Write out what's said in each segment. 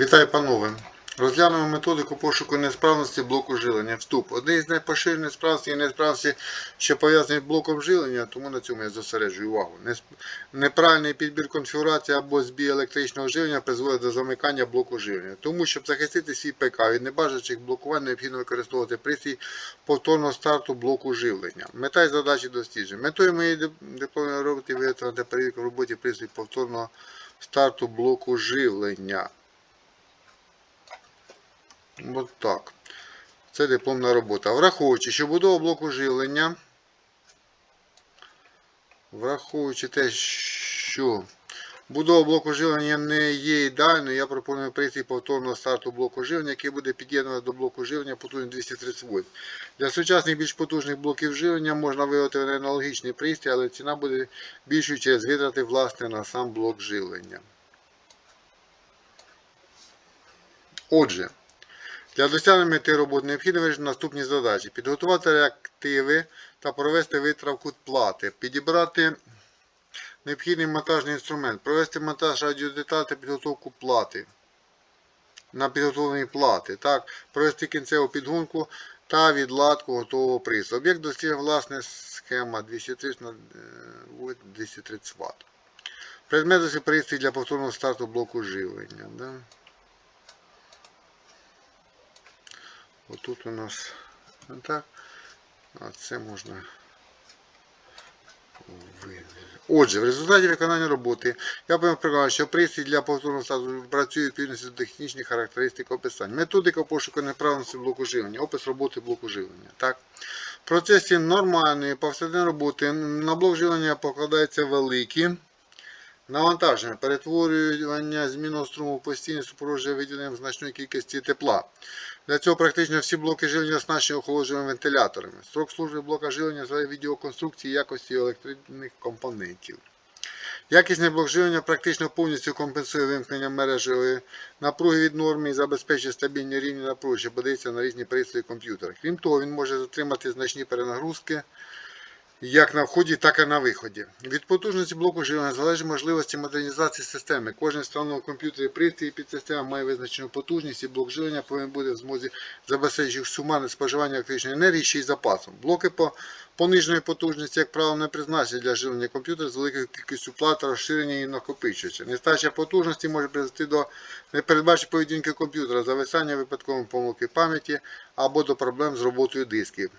Вітаю, панове! Розглянемо методику пошуку несправності блоку жилення. Вступ. Одне із найпоширених несправності і несправності, що пов'язані з блоком жилення, тому на цьому я зосереджую увагу. Неправильний підбір конфігурації або збій електричного живлення призводить до замикання блоку живлення. Тому, щоб захистити свій ПК від небажачих блокувань, необхідно використовувати пристрій повторного старту блоку живлення. Мета і задачі дослідження. Метою моєї дип- дипломної роботи виготовити перевірку в роботі пристрій повторного старту блоку живлення. От так. Це дипломна робота. Враховуючи, що будова блоку живлення, враховуючи те, що будова блоку живлення не є ідеальною, я пропоную пристрій повторного старту блоку живлення, який буде під'єднувати до блоку живлення потужність 230 вольт. Для сучасних більш потужних блоків живлення можна виготовити аналогічний пристрій, але ціна буде більшою через витрати власне на сам блок живлення. Отже, для досягнення мети роботи необхідно вирішити наступні задачі. Підготувати реактиви та провести витравку плати. Підібрати необхідний монтажний інструмент. Провести монтаж радіодеталей та підготовку плати. На підготовлені плати. Так, провести кінцеву підгонку та відладку готового прису. Об'єкт дослідження власне схема 230 на е, 230 Вт. Предмет дослідження пристрій для повторного старту блоку живлення. Да? Отут у нас так. А це можна. Отже, в результаті виконання роботи я переконати, що пристрій для повторного статусу працює відповідності до технічних характеристик описань. Методика пошуку неправильності блоку живлення, опис роботи блоку живлення. Так. В процесі нормальної повсякденної роботи на блок живлення покладаються великі навантаження, перетворювання змінного струму в постійне супроводжує виділенням значної кількості тепла. Для цього практично всі блоки живлення оснащені охолоджувальними вентиляторами. Строк служби блока живлення залежить від його конструкції і якості електричних компонентів. Якісний блок живлення практично повністю компенсує вимкнення мережевої напруги від норми і забезпечує стабільні рівні напруги, що подається на різні пристрої комп'ютера. Крім того, він може затримати значні перенагрузки як на вході, так і на виході. Від потужності блоку живлення залежить можливості модернізації системи. Кожен встановлений в комп'ютері пристрій підсистема має визначену потужність і блок живлення повинен бути в змозі забезпечити сумарне споживання електричної енергії ще й запасом. Блоки по пониженої потужності, як правило, не призначені для живлення комп'ютера з великою кількістю плат, розширення і накопичувача. Нестача потужності може призвести до непередбаченої поведінки комп'ютера, зависання випадкової помилки пам'яті або до проблем з роботою дисків.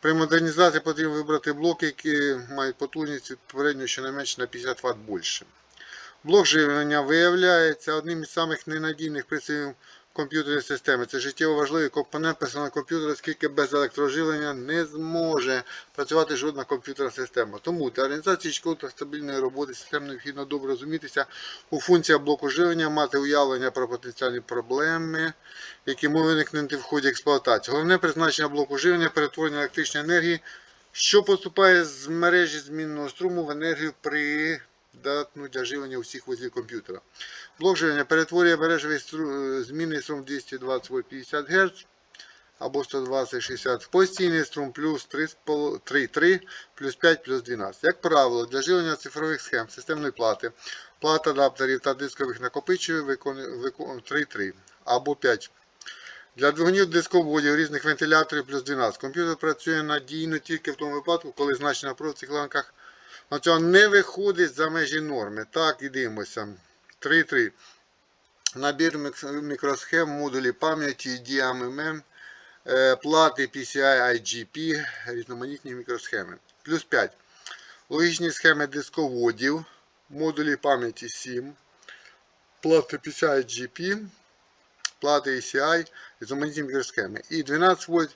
При модернізації потрібно вибрати блоки, які мають потужність попередньо щонайменше на 50 Вт більше. Блок живлення виявляється одним із самих ненадійних пристроїв комп'ютерної системи. Це життєво важливий компонент персонального комп'ютера, оскільки без електроживлення не зможе працювати жодна комп'ютерна система. Тому для організації школи та стабільної роботи систем необхідно добре розумітися у функціях блоку живлення, мати уявлення про потенціальні проблеми, які можуть виникнути в ході експлуатації. Головне призначення блоку живлення перетворення електричної енергії, що поступає з мережі змінного струму в енергію придатну для живлення усіх вузлів комп'ютера. Блок живлення перетворює мережевий стру... змінний струм 220 вольт 50 Гц або 120-60 в постійний струм плюс 3,3 плюс 5 плюс 12. Як правило, для живлення цифрових схем системної плати, плат адаптерів та дискових виконує 3,3 або 5 для двигунів дисководів різних вентиляторів плюс 12. Комп'ютер працює надійно тільки в тому випадку, коли значення напруги в цих ланках на цього не виходить за межі норми. Так, і дивимося. 3.3. Набір мікросхем, модулі пам'яті, DMMM, е, плати PCI IGP, різноманітні мікросхеми. Плюс 5. Логічні схеми дисководів, модулі пам'яті 7, плати PCI IGP, плати ACI, різноманітні мікросхеми. І 12 вольт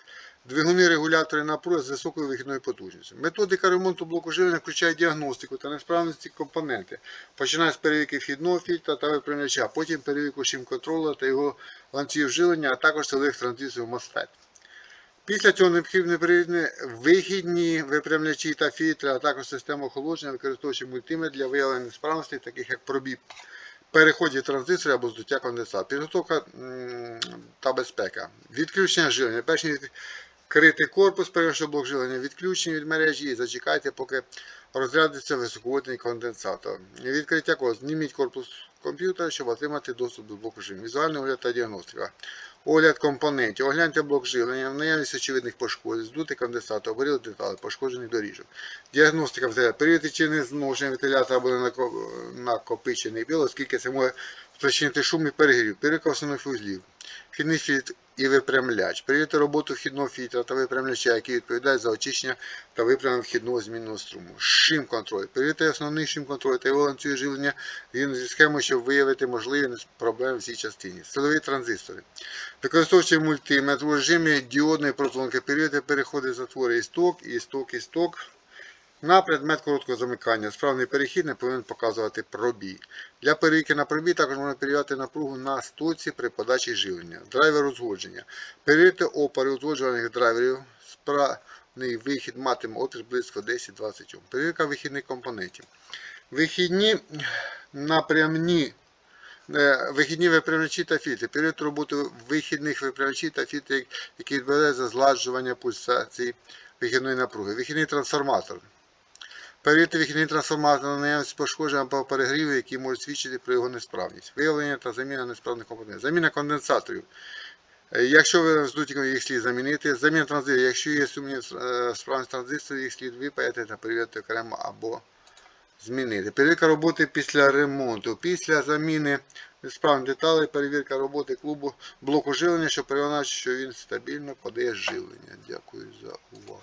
двигуни регулятори напруги з високою вихідною потужністю. Методика ремонту блоку живлення включає діагностику та несправності компоненти, починає з перевірки вхідного фільтра та випрямляча, потім перевірку шим-контрола та його ланцюгів живлення, а також силових транзисторів MOSFET. Після цього перевірити вихідні випрямлячі та фільтри, а також систему охолодження, використовуючи мультиметр для виявлення несправностей, таких як пробій переходів транзисторів або здуття конденсата. Підготовка та безпека. Відключення живлення. Перш Критий корпус, перший блок живлення відключений від мережі і зачекайте, поки розрядиться високовольтний конденсатор. Відкриття корпусу. Зніміть корпус комп'ютера, щоб отримати доступ до блоку живлення. Візуальний огляд та діагностика. Огляд компонентів. Огляньте блок живлення, наявність очевидних пошкоджень, здутий конденсатор, обгоріли деталі, пошкоджений доріжок. Діагностика вентиляція. Перевірити, чи не зношений вентилятор або накопичений біл, оскільки це може спричинити шум і перегрів. Перевірка основних вузлів. Фільтр і випрямляч. Перевірити роботу вхідного фільтра та випрямляча, які відповідають за очищення та випрямлення вхідного змінного струму. Шим контроль. Перевірити основний шим контроль та його ланцюги живлення згідно зі схемою, щоб виявити можливі проблеми в цій частині. Силові транзистори. Використовуючи мультиметр у режимі діодної протонки, перевірити переходи затвори і сток, і сток, і сток. На предмет короткого замикання справний перехід не повинен показувати пробій. Для перевірки на пробій також можна перевіряти напругу на стоці при подачі живлення. Драйвер узгодження. Перевірити опори узгоджуваних драйверів. Справний вихід матиме опір близько 10-20 Ом. Перевірка вихідних компонентів. Вихідні напрямні е, Вихідні випрямлячі та фільтри. Період роботи вихідних випрямлячів та фільтрів, які відповідають за зладжування пульсації вихідної напруги. Вихідний трансформатор. Перевірити вихідний трансформатор на наявність пошкоджень або перегріву, які можуть свідчити про його несправність. Виявлення та заміна несправних компонентів. Заміна конденсаторів. Е, Якщо ви здуті, їх слід замінити. Заміна транзисторів. Якщо є сумнів е, справність транзисторів, їх слід випаяти та перевірити окремо або змінити. Перевірка роботи після ремонту. Після заміни несправних деталей, перевірка роботи клубу блоку живлення, щоб переконати, що він стабільно подає живлення. Дякую за увагу.